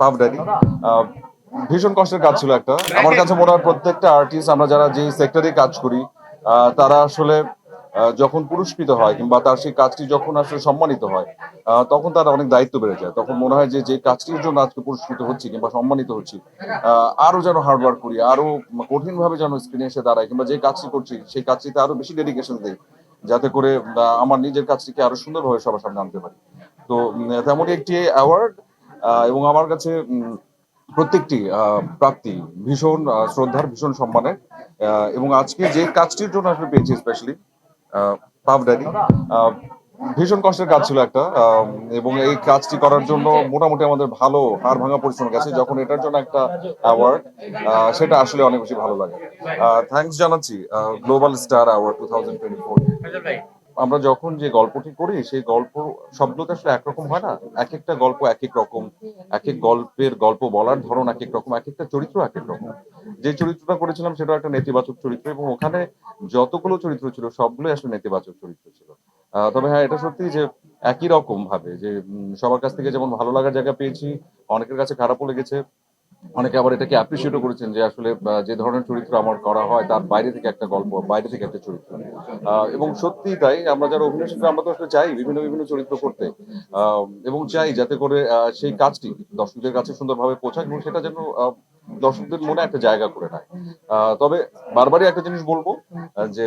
পাব ড্যাডি ভীষণ কষ্টের কাজ ছিল একটা। আমার কাছে মনে হয় প্রত্যেকটা আর্টিস্ট আমরা যারা যে সেক্টরে কাজ করি তারা আসলে যখন পুরস্কৃত হয় কিংবা তার সেই কাজটি যখন আসলে সম্মানিত হয় তখন তার অনেক দায়িত্ব বেড়ে যায়। তখন মনে হয় যে যে কাজটির জন্য আজকে পুরস্কৃত হচ্ছি কিংবা সম্মানিত হচ্ছি আহ, আরও যেন হার্ডওয়ার্ক করি আরও কঠিন ভাবে যেন স্ক্রিনে এসে দাঁড়ায় কিংবা যে কাজটি করছি সেই কাজটিতে আরও বেশি ডেডিকেশন দেই যাতে করে আমার নিজের কাজটিকে আরও সুন্দরভাবে সবার সামনে আনতে পারি। তো তেমনই একটি অ্যাওয়ার্ড এবং আমার কাছে প্রত্যেকটি প্রাপ্তি ভীষণ শ্রদ্ধার, ভীষণ সম্মানের। এবং আজকে যে কাজটির জন্য আসলে পেয়েছি স্পেশালি পাভ ড্যাডি। ভীষণ কষ্টের কাজ ছিল একটা এবং এই কাজটি করার জন্য মোটামুটি আমাদের ভালো হাড় ভাঙা পরিশ্রম গেছে, যখন এটার জন্য একটা অ্যাওয়ার্ড সেটা আসলে অনেক বেশি ভালো লাগে। থ্যাঙ্কস জানাচ্ছি global star award two thousand twenty four আমরা যখন যে গল্পটি করি, সেই গল্প তো আসলে একরকম হয় না? এক একটা গল্প এক এক রকম। এক এক গল্পের গল্প বলার ধরন এক এক রকম এক একটা চরিত্র এক এক রকম। যে চরিত্রটা করেছিলাম সেটা একটা নেতিবাচক চরিত্র এবং ওখানে যতগুলো চরিত্র ছিল, সবগুলোই আসলে নেতিবাচক চরিত্র ছিল। তবে হ্যাঁ এটা সত্যি যে একই রকম ভাবে যে সবার কাছ থেকে যেমন ভালো লাগার জায়গা পেয়েছি, অনেকের কাছে খারাপও লেগেছে। অনেকে আবার এটাকে অ্যাপ্রিসিয়েটও করেছেন যে আসলে যে ধরনের চরিত্র আমার করা হয়, তার বাইরে থেকে একটা গল্প, বাইরে থেকে একটা চরিত্র। এবং সত্যি তাই, আমরা যারা অভিনয় শিল্পী, আমরা তো আসলে চাই বিভিন্ন বিভিন্ন চরিত্র করতে। এবং চাই যাতে করে সেই কাজটি দর্শকদের কাছে সুন্দরভাবে পৌঁছায় এবং সেটা যেন দর্শকদের মনে একটা জায়গা করে নেয়। তবে বারবারই একটা জিনিস বলব যে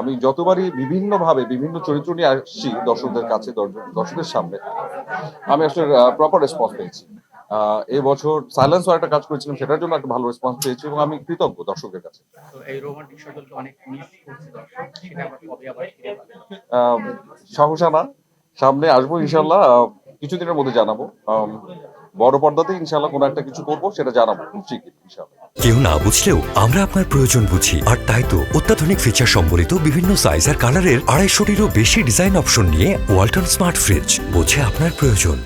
আমি যতবারই বিভিন্ন ভাবে বিভিন্ন চরিত্র নিয়ে আসছি দর্শকদের কাছে দর্শকদের সামনে, আমি আসলে প্রপার রেসপন্স পেয়েছি। আহ, এই বছর সাইলেন্স একটা কাজ করেছিলাম সেটার জন্য একটা ভালো রেসপন্স পেয়েছি এবং আমি কৃতজ্ঞ দর্শকের কাছে। তো এই রোমান্টিক সজলকে অনেক মিস করছে দর্শক সেটা আবার কবে আবার ফিরে পাবে? আহ, সাহসা না সামনে আসব ইনশাল্লাহ কিছুদিনের মধ্যে জানাব। বড় পর্দাতে ইনশাল্লাহ কোনো একটা কিছু করব সেটা জানাব। ইনশাল্লাহ কেউ না বুঝলেও আমরা আপনার প্রয়োজন বুঝি। আর তাই তো অত্যাধুনিক ফিচার সম্বলিত বিভিন্ন সাইজ আর কালারের আড়াইশোটিরও বেশি ডিজাইন অপশন নিয়ে ওয়ালটন স্মার্ট ফ্রিজ বোঝে আপনার প্রয়োজন।